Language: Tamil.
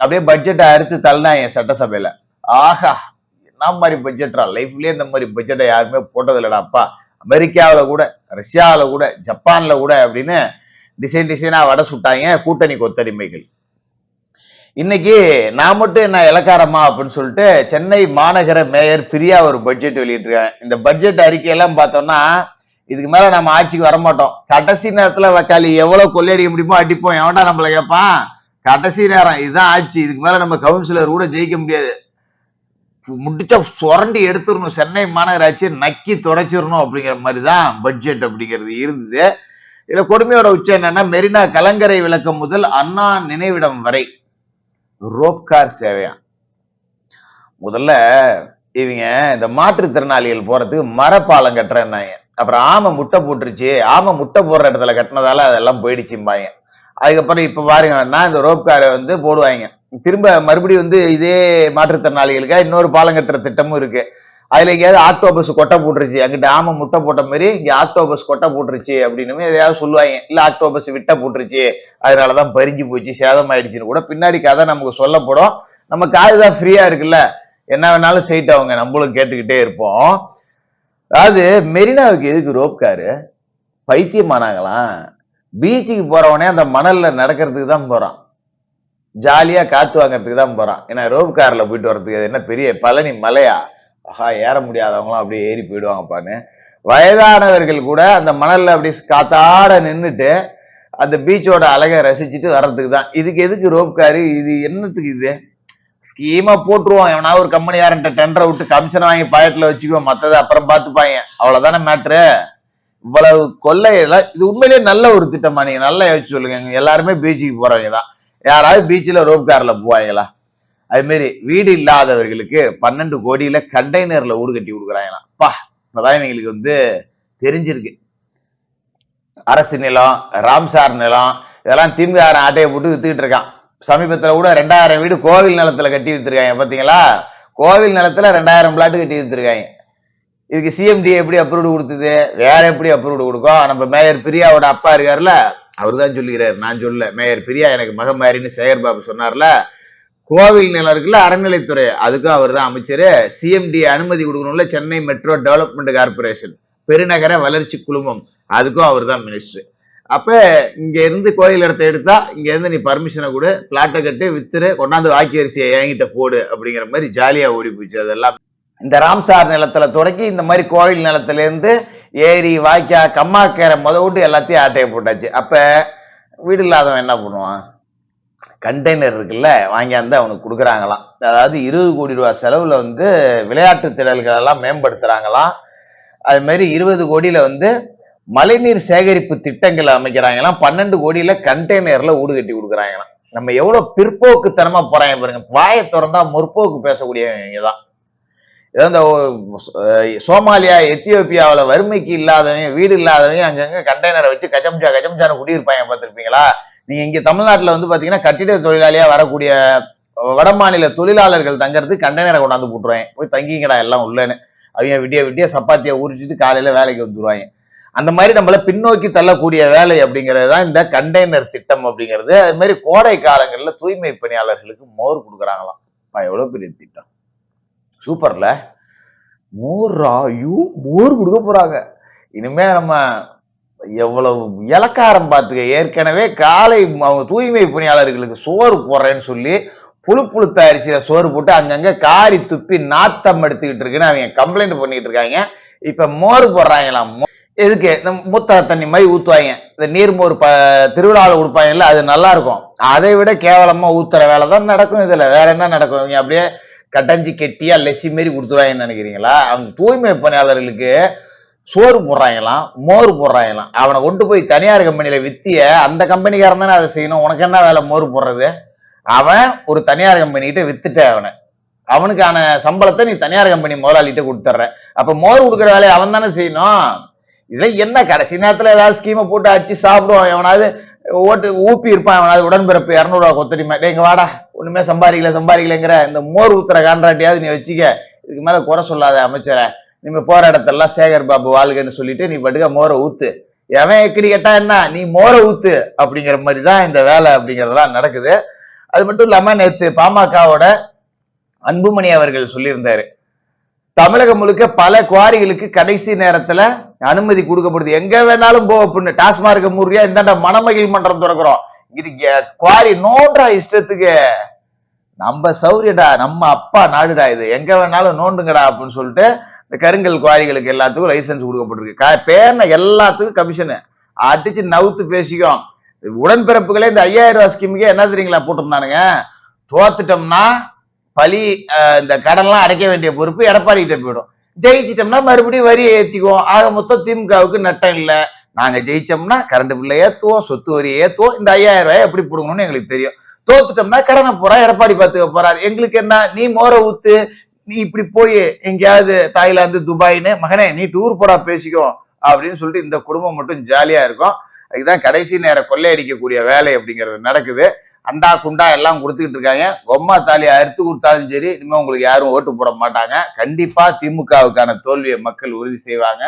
அப்படியே பட்ஜெட்டை அறுத்து தள்ளினாங்க சட்டசபையில. ஆஹா என்ன மாதிரி பட்ஜெட்ரா லைஃப்லயே இந்த மாதிரி பட்ஜெட்டை யாருமே போட்டதில்லடா அப்பா. அமெரிக்காவில் கூட ரஷ்யாவில் கூட ஜப்பான்ல கூட அப்படின்னு டிசைன் டிசைனா வடை சுட்டாங்க கூட்டணி கொத்தடிமைகள். இன்னைக்கு நான் மட்டும் என்ன இலக்காரமா அப்படின்னு சொல்லிட்டு சென்னை மாநகர மேயர் பிரியா ஒரு பட்ஜெட் வெளியிட்டிருக்காங்க. இந்த பட்ஜெட் அறிக்கையெல்லாம் பார்த்தோம்னா இதுக்கு மேல நம்ம ஆட்சிக்கு வரமாட்டோம். கடைசி நேரத்துல வக்காலி எவ்வளவு கொள்ளையடிக்க முடியுமோ அடிப்போம். எவன்டா நம்மள கேட்பான் கடைசி நேரம் இதுதான் ஆட்சி. இதுக்கு மேல நம்ம கவுன்சிலர் கூட ஜெயிக்க முடியாது. முடிச்சா சுரண்டி எடுத்துடணும். சென்னை மாநகராட்சியை நக்கி தொடச்சிடணும் அப்படிங்கிற மாதிரி தான் பட்ஜெட் அப்படிங்கிறது இருந்தது. இதுல கொடுமையோட உச்சம் என்னன்னா மெரினா கலங்கரை விளக்கம் முதல் அண்ணா நினைவிடம் வரை ரோப்கார் சேவையா? முதல்ல இவங்க இந்த மாற்றுத்திறனாளிகள் போறதுக்கு மரப்பாலம் கட்டுறேன்னாங்க. அப்புறம் ஆமை முட்டை போட்டுருச்சு. ஆமை முட்டை போடுற இடத்துல கட்டினதால அதெல்லாம் போயிடுச்சும்பாங்க. அதுக்கப்புறம் இப்போ பாருங்கன்னா இந்த ரோப் காரை வந்து போடுவாங்க. திரும்ப மறுபடியும் வந்து இதே மாற்றுத்திறனாளிகளுக்கு இன்னொரு பாலம் கட்டுற திட்டமும் இருக்கு. அதுல எங்கேயாவது ஆக்டோபஸ் கொட்டை போட்டுருச்சு அங்கிட்ட ஆமை முட்டை போட்ட மாதிரி இங்கே ஆக்டோபஸ் கொட்டை போட்டுருச்சு அப்படின்னு எதையாவது சொல்லுவாங்க. இல்லை ஆக்டோபஸ் விட்ட போட்டுருச்சு அதனாலதான் பறிஞ்சு போச்சு சேதம் ஆயிடுச்சுன்னு கூட பின்னாடி கதை நமக்கு சொல்லப்படும். நம்ம காது தான் ஃப்ரீயா இருக்குல்ல. என்ன வேணாலும் செய்யிட்டு அவங்க நம்மளும் கேட்டுக்கிட்டே இருப்போம். அதாவது மெரினாவுக்கு எதுக்கு ரோப் காரு? பைத்தியமானாங்களாம். பீச்சுக்கு போறவனே அந்த மணல்ல நடக்கிறதுக்கு தான் போறான். ஜாலியா காத்து வாங்கறதுக்கு தான் போறான். ஏன்னா ரோப் கார்ல போயிட்டு வர்றதுக்கு அது என்ன பெரிய பழனி மலையா? ஆஹா ஏற முடியாதவங்களாம் அப்படியே ஏறி போயிடுவாங்கப்பான்னு. வயதானவர்கள் கூட அந்த மணல்ல அப்படி காத்தாட நின்றுட்டு அந்த பீச்சோட அழகை ரசிச்சுட்டு வர்றதுக்கு தான். இதுக்கு எதுக்கு ரோப் காரு? இது என்னத்துக்கு இது? ஸ்கீமா போட்டுருவோம் எவனா ஒரு கம்பெனியாரன்ட்ட டெண்டரை விட்டு கமிஷன் வாங்கி பாக்கெட்ல வச்சுக்குவோம் மத்ததை அப்புறம் பார்த்துப்பாங்க அவ்வளவுதானே மேட்ரு இவ்வளவு கொள்ளையெல்லாம் இது உண்மையிலேயே நல்ல ஒரு திட்டமா நீங்க நல்லா யோசிச்சு சொல்லுங்க. எல்லாருமே பீச்சுக்கு போறவங்க தான் யாராவது பீச்சில் ரோப் கார்ல போவாங்களா? அதுமாரி வீடு இல்லாதவர்களுக்கு பன்னெண்டு கோடியில கண்டெய்னர்ல ஊடு கட்டி கொடுக்குறாங்களாம். பா இப்பதான் இவங்களுக்கு வந்து தெரிஞ்சிருக்கு. அரசு நிலம் ராம்சார் நிலம் இதெல்லாம் திமுக ஆட்டையை போட்டு வித்துக்கிட்டு இருக்கான். சமீபத்தில் கூட ரெண்டாயிரம் வீடு கோவில் நிலத்துல கட்டி வித்துருக்காங்க பாத்தீங்களா? கோவில் நிலத்துல ரெண்டாயிரம் பிளாட்டு கட்டி வித்துருக்காங்க. இதுக்கு சிஎம்டி எப்படி அப்ரூவ்டு கொடுத்தது? வேற எப்படி அப்ரூவ்டு கொடுக்கும்? நம்ம மேயர் பிரியாவோட அப்பா இருக்கார்ல அவர் தான் சொல்லுகிறார் நான் சொல்ல மேயர் பிரியா எனக்கு மகன் மாதிரின்னு சேகர் பாபு சொன்னார்ல. கோவில் நிலம் இருக்குல்ல அறநிலைத்துறை அதுக்கும் அவர் தான் அமைச்சர் சிஎம்டி அனுமதி கொடுக்கணும்ல சென்னை மெட்ரோ டெவலப்மெண்ட் கார்பரேஷன் பெருநகர வளர்ச்சி குழுமம். அதுக்கும் அவர் தான் மினிஸ்டர் அப்ப இங்க இருந்து கோயில் இடத்த எடுத்தா இங்க இருந்து நீ பர்மிஷனை கொடு பிளாட்டை கட்டு வித்துரு கொண்டாந்து வாக்கி அரிசியை என்கிட்ட போடு அப்படிங்கிற மாதிரி ஜாலியா ஓடி போச்சு அதெல்லாம் இந்த ராம்சார் நிலத்துல தொடங்கி இந்த மாதிரி கோவில் நிலத்துலேருந்து ஏரி வாய்க்கா கம்மாக்கரை முத விட்டு எல்லாத்தையும் ஆட்டையை போட்டாச்சு. அப்போ வீடு இல்லாதவன் என்ன பண்ணுவான்? கண்டெய்னர் இருக்குல்ல வாங்கியாந்து அவனுக்கு கொடுக்குறாங்களாம். அதாவது இருபது கோடி ரூபா செலவில் வந்து விளையாட்டு திடல்கள் எல்லாம் அதுமாரி அது மாதிரி இருபது கோடியில் வந்து மழைநீர் சேகரிப்பு திட்டங்களை அமைக்கிறாங்களாம். பன்னெண்டு கோடியில் கண்டெய்னரில் ஊடு கட்டி கொடுக்குறாங்களாம். நம்ம எவ்வளோ பிற்போக்குத்தனமாக போறாங்க பாருங்க. வாயை திறந்தா முற்போக்கு பேசக்கூடியவங்க தான் இந்த சோமாலியா எத்தியோப்பியாவில் வறுமைக்கு இல்லாதவங்க வீடு இல்லாதவங்க அங்கங்கே கண்டெய்னரை வச்சு கஜம்ஜா கஜம்ஜான குடியிருப்பாங்க பார்த்துருப்பீங்களா? நீங்கள் இங்கே தமிழ்நாட்டில் வந்து பார்த்தீங்கன்னா கட்டிட தொழிலாளியாக வரக்கூடிய வட மாநில தொழிலாளர்கள் தங்கிறது கண்டெய்னரை கொண்டாந்து போட்டுருவாங்க. போய் தங்கிங்கடா எல்லாம் உள்ளேன்னு. அவங்க விடிய விடிய சப்பாத்தியை உரிச்சிட்டு காலையில் வேலைக்கு வந்துடுவாங்க அந்த மாதிரி நம்மளை பின்னோக்கி தள்ளக்கூடிய வேலை அப்படிங்கிறது தான் இந்த கண்டெய்னர் திட்டம் அப்படிங்கிறது. அது மாதிரி கோடை காலங்களில் தூய்மை பணியாளர்களுக்கு மோர் கொடுக்குறாங்களாம். எவ்வளோ பெரிய திட்டம். சூப்பர்ல. மோர்ரா ஐயோ மோர் கொடுக்க போறாங்க. இனிமே நம்ம எவ்வளவு இலக்காரம் பார்த்துக்க. ஏற்கனவே காலை அவங்க தூய்மை பணியாளர்களுக்கு சோறு போடுறேன்னு சொல்லி புழு புழுத்த அரிசியில சோறு போட்டு அங்கங்க காரி துப்பி நாத்தம் எடுத்துக்கிட்டு இருக்குன்னு அவங்க கம்ப்ளைண்ட் பண்ணிட்டு இருக்காங்க. இப்ப மோர் போடுறாங்களாம். எதுக்கு? இந்த மூத்தர தண்ணி மாதிரி ஊற்றுவாங்க இந்த நீர்மோர் ப திருவிழாவில் கொடுப்பாங்கல்ல அது நல்லா இருக்கும். அதை விட கேவலமாக ஊத்துற வேலை தான் நடக்கும் இதில். வேற என்ன நடக்கும்? இவங்க அப்படியே கட்டஞ்சி கெட்டியா லெஸ்ஸி மாரி கொடுத்துருவாங்கன்னு நினைக்கிறீங்களா? அவங்க தூய்மை பணியாளர்களுக்கு சோறு போடுறாங்களாம் மோர் போடுறாங்களாம். அவனை கொண்டு போய் தனியார் கம்பெனியில வித்திய அந்த கம்பெனிக்காரன் தானே அதை செய்யணும். உனக்கு என்ன வேலை மோர் போடுறது? அவன் ஒரு தனியார் கம்பெனிகிட்ட வித்துட்ட அவனை அவனுக்கான சம்பளத்தை நீ தனியார் கம்பெனி முதலாளிகிட்ட கொடுத்துட்ற. அப்ப மோர் கொடுக்குற வேலையை அவன் தானே செய்யணும். இதுல என்ன கடைசி நேரத்துல ஏதாவது ஸ்கீமை போட்டு அடிச்சு சாப்பிடுவான். எவனாவது ஓட்டு ஊப்பி இருப்பான் எவனாவது உடன்பிறப்பு. இரநூறுவா கொத்தடிமை. டேய் வாடா. ஒண்ணுமே சம்பாதிக்கல சம்பாதிக்கலைங்கிற இந்த மோர் ஊத்துற கான்ட்ராக்டையாவது நீ வச்சுக்க. இதுக்கு மேல குறை சொல்லாத அமைச்சரை. நீங்க போற இடத்தெல்லாம் சேகர் பாபு வாழ்கன்னு சொல்லிட்டு நீ பட்டுக்க மோரை ஊத்து. எவன் எக்கடி கேட்டா என்ன? நீ மோரை ஊத்து அப்படிங்கிற மாதிரி தான் இந்த வேலை அப்படிங்கிறதெல்லாம் நடக்குது. அது மட்டும் இல்லாம நேத்து பாமகவோட அன்புமணி அவர்கள் சொல்லியிருந்தாரு. தமிழகம் முழுக்க பல குவாரிகளுக்கு கடைசி நேரத்துல அனுமதி கொடுக்கப்படுது. எங்க வேணாலும் போ அப்படின்னு டாஸ்மார்க் மூறியா இந்தாண்ட மணமகிழ் மன்றம் திறக்கிறோம். இங்க குவாரி நோன்றா இஷ்டத்துக்கு. நம்ம சௌரியடா நம்ம அப்பா நாடுடா இது. எங்க வேணாலும் நோண்டுங்கடா அப்படின்னு சொல்லிட்டு இந்த கருங்கல் குவாரிகளுக்கு எல்லாத்துக்கும் லைசன்ஸ் கொடுக்கப்பட்டிருக்கு. பேர்ன எல்லாத்துக்கும் கமிஷனு அடிச்சு நவுத்து பேசிக்கும். உடன்பிறப்புகளே இந்த ஐயாயிரம் ரூபாய் ஸ்கீமுக்கு என்ன தெரியுங்களா போட்டிருந்தானுங்க? தோத்துட்டோம்னா பழி இந்த கடன்லாம் அடைக்க வேண்டிய பொறுப்பு எடப்பாடி கிட்ட போயிடும். ஜெயிச்சிட்டோம்னா மறுபடியும் வரியை ஏத்திக்குவோம். ஆக மொத்தம் திமுகவுக்கு நட்டம் இல்லை. நாங்க ஜெயிச்சோம்னா கரண்ட் பில்லை ஏத்துவோம் சொத்து வரியை ஏத்துவோம். இந்த ஐயாயிரம் ரூபாய் எப்படி பிடுங்கணும்னு எங்களுக்கு தெரியும். தோத்துட்டோம்னா கடனை போறா எடப்பாடி பாத்துக்க போறாரு. எங்களுக்கு என்ன நீ மோர ஊத்து நீ இப்படி போய் எங்கேயாவது தாய்லாந்து துபாய்னு மகனே நீ டூர் போடா பேசிக்கோ அப்படின்னு சொல்லிட்டு இந்த குடும்பம் மட்டும் ஜாலியா இருக்கும். இதுதான் கடைசி நேரம் கொள்ளையடிக்கக்கூடிய வேலை அப்படிங்கிறது நடக்குது. அண்டா குண்டா எல்லாம் கொடுத்துக்கிட்டு இருக்காங்க. பொம்மா தாலியை அறுத்து கொடுத்தாலும் சரி இனிமேல் உங்களுக்கு யாரும் ஓட்டு போட மாட்டாங்க. கண்டிப்பா திமுகவுக்கான தோல்வியை மக்கள் உறுதி செய்வாங்க.